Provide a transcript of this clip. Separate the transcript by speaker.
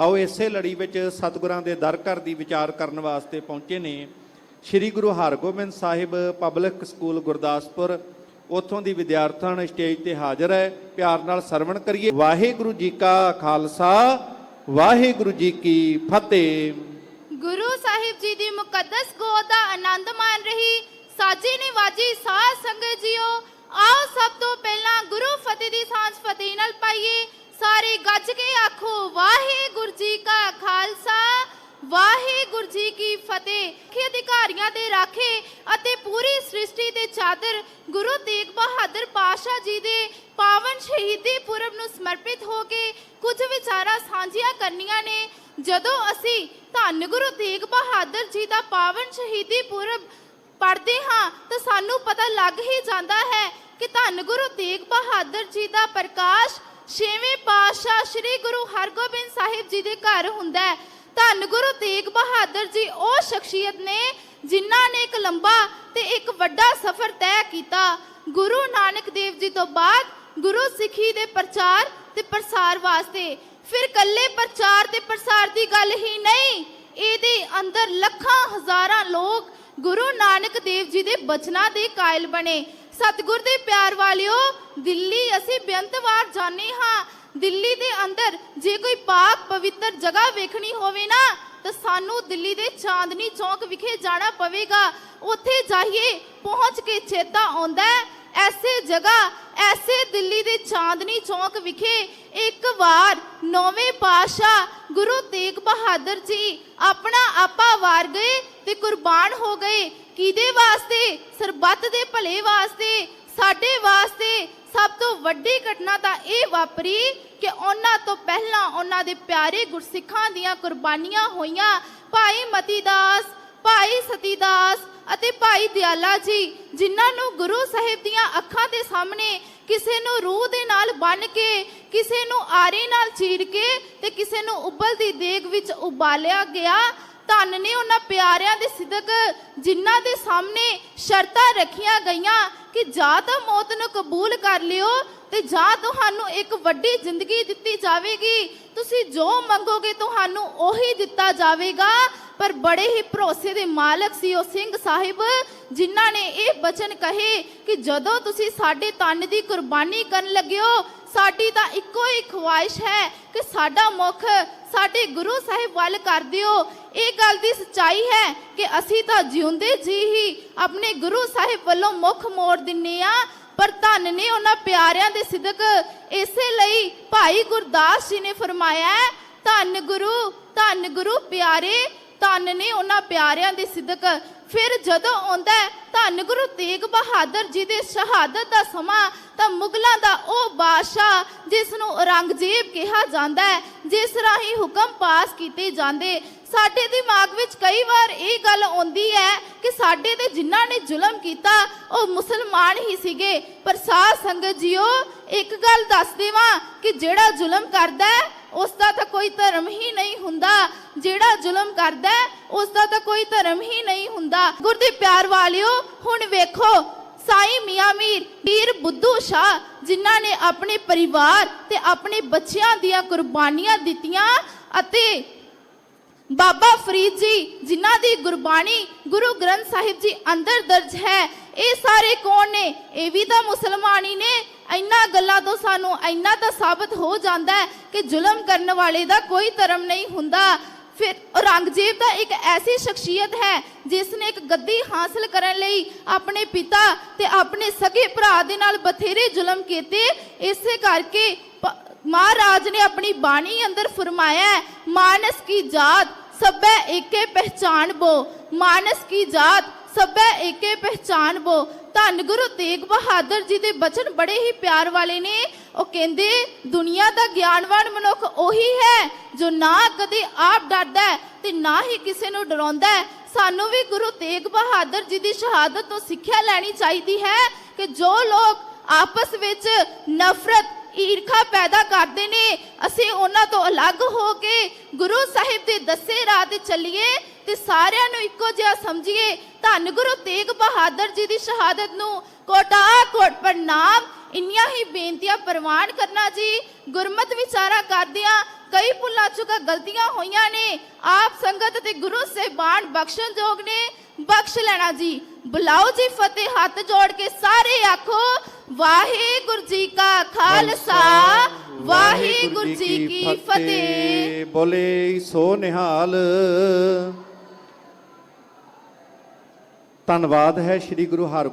Speaker 1: ਆਓ ਇਸੇ ਲੜੀ ਵਿੱਚ ਸਤਿਗੁਰਾਂ ਦੇ ਦਰ ਘਰ ਦੀ ਵਿਚਾਰ ਕਰਨ ਵਾਸਤੇ ਪਹੁੰਚੇ ਨੇ। Sri Guru Hargobind Sahib public school Gurdaspur. ਉੱਥੋਂ ਦੀ ਵਿਦਿਆਰਥਣ ਸਟੇਜ ਤੇ ਹਾਜ਼ਰ ਹੈ। ਪਿਆਰ ਨਾਲ ਸਰਵਣ ਕਰੀਏ। ਵਾਹਿਗੁਰੂ ਜੀ ਕਾ ਖਾਲਸਾ, ਵਾਹਿਗੁਰੂ ਜੀ ਕੀ ਫਤਿਹ।
Speaker 2: ਗੁਰੂ ਸਾਹਿਬ ਜੀ ਦੀ ਮੁਕੱਦਸ ਗੋਦ ਦਾ ਆਨੰਦ ਮਾਣ ਰਹੀ। ਸਾਜੀ ਨਿਵਾਜੀ ਸਾਧ ਸੰਗਤ ਜੀਓ। ਆਓ ਸਭ ਤੋਂ ਪਹਿਲਾਂ ਗੁਰੂ ਫਤਿਹ ਦੀ ਸਾਂਝ ਫਤਿਹ ਨਾਲ ਪਾਈਏ। ਸਾਰੇ ਗੱਜ ਕੇ ਆਖੋ, ਵਾਹਿਗੁਰੂ ਜੀ ਕਾ ਖਾਲਸਾ, ਵਾਹਿਗੁਰੂ ਜੀ ਕੀ ਫਤਿਹ। ਕਿ ਅਧਿਕਾਰੀਆਂ ਦੇ ਰਾਖੇ ਅਤੇ ਪੂਰੀ ਸ੍ਰਿਸ਼ਟੀ ਦੇ ਚਾਦਰ ਗੁਰੂ ਤੇਗ ਬਹਾਦਰ ਪਾਸ਼ਾ ਜੀ ਦੇ ਪਾਵਨ ਸ਼ਹੀਦੀ ਪੁਰਬ ਨੂੰ ਸਮਰਪਿਤ ਹੋ ਕੇ ਕੁਝ ਵਿਚਾਰਾਂ ਸਾਂਝੀਆਂ ਕਰਨੀਆਂ ਨੇ। ਜਦੋਂ ਅਸੀਂ ਧੰਨ ਗੁਰੂ ਤੇਗ ਬਹਾਦਰ ਜੀ ਦਾ ਪਾਵਨ ਸ਼ਹੀਦੀ ਪੁਰਬ ਪੜ੍ਹਦੇ ਹਾਂ, ਤਾਂ ਸਾਨੂੰ ਪਤਾ ਲੱਗ ਹੀ ਜਾਂਦਾ ਹੈ ਕਿ ਧੰਨ ਗੁਰੂ ਤੇਗ ਬਹਾਦਰ ਜੀ ਦਾ ਪ੍ਰਕਾਸ਼ ਛੇਵੇਂ ਪਾਤਸ਼ਾਹ ਸ੍ਰੀ ਗੁਰੂ ਹਰਗੋਬਿੰਦ ਸਾਹਿਬ ਜੀ ਦੇ ਘਰ ਹੁੰਦਾ ਹੈ। ਧੰਨ ਗੁਰੂ ਤੇਗ ਬਹਾਦਰ ਜੀ, ਉਹ ਸ਼ਖਸੀਅਤ ਨੇ ਜਿਨ੍ਹਾਂ ਨੇ ਇੱਕ ਲੰਬਾ ਤੇ ਇੱਕ ਵੱਡਾ ਸਫ਼ਰ ਤੈਅ ਕੀਤਾ। ਗੁਰੂ ਨਾਨਕ ਦੇਵ ਜੀ ਤੋਂ ਬਾਅਦ ਗੁਰੂ ਸਿੱਖੀ ਦੇ ਪ੍ਰਚਾਰ ਤੇ ਪ੍ਰਸਾਰ ਵਾਸਤੇ। ਫਿਰ ਕੱਲੇ ਪ੍ਰਚਾਰ ਤੇ ਪ੍ਰਸਾਰ ਦੀ ਗੱਲ ਹੀ ਨਹੀਂ, ਇਹਦੇ ਅੰਦਰ ਲੱਖਾਂ ਹਜ਼ਾਰਾਂ ਲੋਕ ਗੁਰੂ ਨਾਨਕ ਦੇਵ ਜੀ ਦੇ ਬਚਨਾਂ ਦੇ ਕਾਇਲ ਬਣੇ। ਸਤਿਗੁਰ ਦੇ ਪਿਆਰ ਵਾਲਿਓ, ਦਿੱਲੀ ਅਸੀਂ ਬੇਅੰਤ ਵਾਰ ਜਾਣੇ ਹਾਂ। ਦਿੱਲੀ ਦੇ ਅੰਦਰ ਜੇ ਕੋਈ ਪਾਕ ਪਵਿੱਤਰ ਜਗ੍ਹਾ ਵੇਖਣੀ ਹੋਵੇ ਨਾ, ਤਾਂ ਸਾਨੂੰ ਦਿੱਲੀ ਦੇ ਚਾਂਦਨੀ ਚੌਕ ਵਿਖੇ ਜਾਣਾ ਪਵੇਗਾ। ਉੱਥੇ ਜਾਈਏ, ਪਹੁੰਚ ਕੇ ਚੇਤਾ ਆਉਂਦਾ ਐਸੇ ਜਗ੍ਹਾ, ਐਸੇ ਦਿੱਲੀ ਦੇ ਚਾਂਦਨੀ ਚੌਕ ਵਿਖੇ ਇੱਕ ਵਾਰ ਨੌਵੇਂ ਪਾਤਸ਼ਾਹ ਗੁਰੂ ਤੇਗ ਬਹਾਦਰ ਜੀ ਆਪਣਾ ਆਪਾ ਵਾਰ ਗਏ। ਤੇ ਕੁਰਬਾਨ ਹੋ ਗਏ। ਕਿਹਦੇ ਵਾਸਤੇ? ਸਰਬੱਤ ਦੇ ਭਲੇ ਵਾਸਤੇ। ਸਾਡੇ ਵਾਸਤੇ ਸਭ ਤੋਂ ਵੱਡੀ ਘਟਨਾ ਤਾਂ ਇਹ ਵਾਪਰੀ ਕਿ ਉਹਨਾਂ ਤੋਂ ਪਹਿਲਾਂ ਉਹਨਾਂ ਦੇ ਪਿਆਰੇ ਗੁਰਸਿੱਖਾਂ ਦੀਆਂ ਕੁਰਬਾਨੀਆਂ ਹੋਈਆਂ। ਭਾਈ ਮਤੀਦਾਸ, ਭਾਈ ਸਤੀਦਾਸ ਅਤੇ ਭਾਈ ਦਿਆਲਾ ਜੀ, ਜਿਨ੍ਹਾਂ ਨੂੰ ਗੁਰੂ ਸਾਹਿਬ ਦੀਆਂ ਅੱਖਾਂ ਦੇ ਸਾਹਮਣੇ ਕਿਸੇ ਨੂੰ ਰੂਹ ਦੇ ਨਾਲ ਬੰਨ ਕੇ, ਕਿਸੇ ਨੂੰ ਆਰੇ ਨਾਲ ਚੀਰ ਕੇ ਤੇ ਕਿਸੇ ਨੂੰ ਉਬਲਦੀ ਦੇਗ ਵਿੱਚ ਉਬਾਲਿਆ ਗਿਆ। ਧੰਨ ਨੇ ਉਹਨਾਂ ਪਿਆਰਿਆਂ ਦੇ ਸਿਦਕ ਜਿਨ੍ਹਾਂ ਦੇ ਸਾਹਮਣੇ ਸ਼ਰਤਾਂ ਰੱਖੀਆਂ ਗਈਆਂ ਕਿ ਜਾਂ ਤਾਂ ਮੌਤ ਨੂੰ ਕਬੂਲ ਕਰ ਲਿਓ ਤੇ ਜਾਂ ਤੁਹਾਨੂੰ ਇੱਕ ਵੱਡੀ ਜ਼ਿੰਦਗੀ ਦਿੱਤੀ ਜਾਵੇਗੀ। ਤੁਸੀਂ ਜੋ ਮੰਗੋਗੇ ਤੁਹਾਨੂੰ ਉਹੀ ਦਿੱਤਾ ਜਾਵੇਗਾ। ਪਰ ਬੜੇ ਹੀ ਭਰੋਸੇ ਦੇ ਮਾਲਕ ਸੀ ਉਹ ਸਿੰਘ ਸਾਹਿਬ, ਜਿਨ੍ਹਾਂ ਨੇ ਇਹ ਬਚਨ ਕਹੇ ਕਿ ਜਦੋਂ ਤੁਸੀਂ ਸਾਡੇ ਤਨ ਦੀ ਕੁਰਬਾਨੀ ਕਰਨ ਲੱਗਿਓ ਸਾਡੀ ਤਾਂ ਇੱਕੋ ਹੀ ਖੁਆਇਸ਼ ਹੈ ਕਿ ਸਾਡਾ ਮੁਖ ਸਾਡੇ ਗੁਰੂ ਸਾਹਿਬ ਵੱਲ ਕਰ ਦਿਓ। ਇਹ ਗੱਲ ਦੀ ਸਚਾਈ ਹੈ ਕਿ ਅਸੀਂ ਤਾਂ ਜਿਉਂਦੇ ਜੀ ਹੀ ਆਪਣੇ ਗੁਰੂ ਸਾਹਿਬ ਵੱਲੋਂ ਮੁਖ ਮੋੜ ਦਿੰਨੇ ਆ, ਪਰ ਧੰਨ ਨੇ ਉਹਨਾਂ ਪਿਆਰਿਆਂ ਦੇ ਸਿਦਕ ਇਸੇ ਲਈ ਭਾਈ ਗੁਰਦਾਸ ਜੀ ਨੇ ਫਰਮਾਇਆ, ਧੰਨ ਗੁਰੂ ਧੰਨ ਗੁਰੂ ਪਿਆਰੇ ਧੰਨ ਨੇ ਉਹਨਾਂ ਪਿਆਰਿਆਂ ਦੇ ਸਿਦਕ ਫਿਰ ਜਦੋਂ ਆਉਂਦਾ ਧੰਨ ਗੁਰੂ ਤੇਗ ਬਹਾਦਰ ਜੀ ਦੇ ਸ਼ਹਾਦਤ ਦਾ ਸਮਾਂ, ਤਾਂ ਮੁਗਲਾਂ ਦਾ ਉਹ ਬਾਦਸ਼ਾਹ, ਜਿਸ ਨੂੰ ਔਰੰਗਜ਼ੇਬ ਕਿਹਾ ਜਾਂਦਾ ਹੈ, ਜਿਸ ਰਾਹੀਂ ਹੁਕਮ ਪਾਸ ਕੀਤੇ ਜਾਂਦੇ। ਸਾਡੇ ਦਿਮਾਗ ਵਿੱਚ ਕਈ ਵਾਰ ਇਹ ਗੱਲ ਆਉਂਦੀ ਹੈ ਕਿ ਸਾਡੇ ਤੇ ਜਿਨ੍ਹਾਂ ਨੇ ਜ਼ੁਲਮ ਕੀਤਾ, ਉਹ ਮੁਸਲਮਾਨ ਹੀ ਸੀਗੇ। ਪਰ ਸਾਧ ਸੰਗਤ ਜੀਓ, ਇੱਕ ਗੱਲ ਦੱਸ ਦੇਵਾਂ ਕਿ ਜਿਹੜਾ ਜ਼ੁਲਮ ਕਰਦਾ ਹੈ ਉਸ ਦਾ ਤਾਂ ਕੋਈ ਧਰਮ ਹੀ ਨਹੀਂ ਹੁੰਦਾ। ਜਿਹੜਾ ਜ਼ੁਲਮ ਕਰਦਾ ਉਸ ਦਾ ਤਾਂ ਕੋਈ ਧਰਮ ਹੀ ਨਹੀਂ ਹੁੰਦਾ। ਗੁਰ ਪਿਆਰ ਵਾਲਿਓ, ਹੁਣ ਵੇਖੋ, ਸਾਈ ਮੀਆਂ ਮੀਰ, ਪੀਰ ਬੁੱਧੂ ਸ਼ਾਹ, ਜਿਨ੍ਹਾਂ ਨੇ ਆਪਣੇ ਪਰਿਵਾਰ ਤੇ ਆਪਣੇ ਬੱਚਿਆਂ ਦੀਆਂ ਕੁਰਬਾਨੀਆਂ ਦਿੱਤੀਆਂ ਅਤੇ ਬਾਬਾ ਫਰੀਦ ਜੀ, ਜਿਨ੍ਹਾਂ ਦੀ ਗੁਰਬਾਣੀ ਗੁਰੂ ਗ੍ਰੰਥ ਸਾਹਿਬ ਜੀ ਅੰਦਰ ਦਰਜ ਹੈ, ਇਹ ਸਾਰੇ ਕੌਣ ਨੇ? ਇਹ ਵੀ ਤਾਂ ਮੁਸਲਮਾਨ ਹੀ ਨੇ। ਇੰਨਾ ਗੱਲਾਂ ਤੋਂ ਸਾਨੂੰ ਇੰਨਾ ਤਾਂ ਸਾਬਤ ਹੋ ਜਾਂਦਾ ਹੈ ਕਿ ਜ਼ੁਲਮ ਕਰਨ ਵਾਲੇ ਦਾ ਕੋਈ ਧਰਮ ਨਹੀਂ ਹੁੰਦਾ। ਫਿਰ ਔਰੰਗਜ਼ੇਬ ਦਾ ਇੱਕ ਐਸੀ ਸ਼ਖਸੀਅਤ ਹੈ, ਜਿਸ ਨੇ ਇੱਕ ਗੱਦੀ ਹਾਸਲ ਕਰਨ ਲਈ ਆਪਣੇ ਪਿਤਾ ਤੇ ਆਪਣੇ ਸਗੇ ਭਰਾ ਦੇ ਨਾਲ ਬਥੇਰੇ ਜ਼ੁਲਮ ਕੀਤੇ। ਇਸੇ ਕਰਕੇ ਮਹਾਰਾਜ ਨੇ ਆਪਣੀ ਬਾਣੀ ਅੰਦਰ ਫਰਮਾਇਆ ਮਾਨਸ ਕੀ ਜਾਤ ਸਭੈ ਏਕੇ ਪਹਿਚਾਨ ਬੋ, ਮਾਨਸ ਕੀ ਜਾਤ ਸਭੈ ਏਕੇ ਪਹਿਚਾਨ ਬੋ। ਧੰਨ ਗੁਰੂ ਤੇਗ ਬਹਾਦਰ ਜੀ ਦੇ ਬਚਨ ਬੜੇ ਹੀ ਪਿਆਰ ਵਾਲੇ ਨੇ। ਉਹ ਕਹਿੰਦੇ, ਦੁਨੀਆ ਦਾ ਗਿਆਨਵਾਨ ਮਨੁੱਖ ਉਹੀ ਹੈ, ਜੋ ਨਾ ਕਦੇ ਆਪ ਡਰਦਾ ਤੇ ਨਾ ਹੀ ਕਿਸੇ ਨੂੰ ਡਰਾਉਂਦਾ ਸਾਨੂੰ ਵੀ ਗੁਰੂ ਤੇਗ ਬਹਾਦਰ ਜੀ ਦੀ ਸ਼ਹਾਦਤ ਤੋਂ ਸਿੱਖਿਆ ਲੈਣੀ ਚਾਹੀਦੀ ਹੈ ਕਿ ਜੋ ਲੋਕ ਆਪਸ ਵਿੱਚ ਨਫ਼ਰਤ, ਈਰਖਾ ਪੈਦਾ ਕਰਦੇ ਨੇ, ਅਸੀਂ ਉਹਨਾਂ ਤੋਂ ਅਲੱਗ ਹੋ ਕੇ ਗੁਰੂ ਸਾਹਿਬ ਦੇ ਦੱਸੇ ਰਾਹ ਤੇ ਚੱਲੀਏ ਤੇ ਸਾਰਿਆਂ ਨੂੰ ਇੱਕੋ ਜਿਹਾ ਸਮਝੀਏ। ਧੰਨ ਗੁਰੂ ਤੇਗ ਬਹਾਦਰ ਜੀ ਦੀ ਸ਼ਹਾਦਤ ਨੂੰ ਕੋਟਾ ਕੋਟ ਪ੍ਰਣਾਮ ਇੰਨੀਆਂ ਹੀ ਬੇਨਤੀਆਂ ਪ੍ਰਵਾਨ ਕਰਨਾ ਜੀ ਗੁਰਮਤ ਵਿਚਾਰਾ ਕਰਦਿਆਂ ਕਈ ਭੁੱਲਾਂ ਚੁੱਕਾ ਗਲਤੀਆਂ ਹੋਈਆਂ ਨੇ ਆਪ ਸੰਗਤ ਤੇ ਗੁਰੂ ਸਾਹਿਬਾਨ ਬਖਸ਼ਣਯੋਗ ਨੇ ਬਖਸ਼ ਲੈਣਾ ਜੀ। ਬੁਲਾਓ ਜੀ ਫਤਿਹ ਹੱਥ ਜੋੜ ਕੇ ਸਾਰੇ ਆਖੋ ਵਾਹਿਗੁਰੂ ਜੀ ਕਾ ਖਾਲਸਾ ਵਾਹਿਗੁਰੂ ਜੀ ਕੀ ਫਤਿਹ।
Speaker 1: ਬੋਲੇ ਸੋ ਨਿਹਾਲ। ਧੰਨਵਾਦ ਹੈ ਸ੍ਰੀ ਗੁਰੂ ਹਰ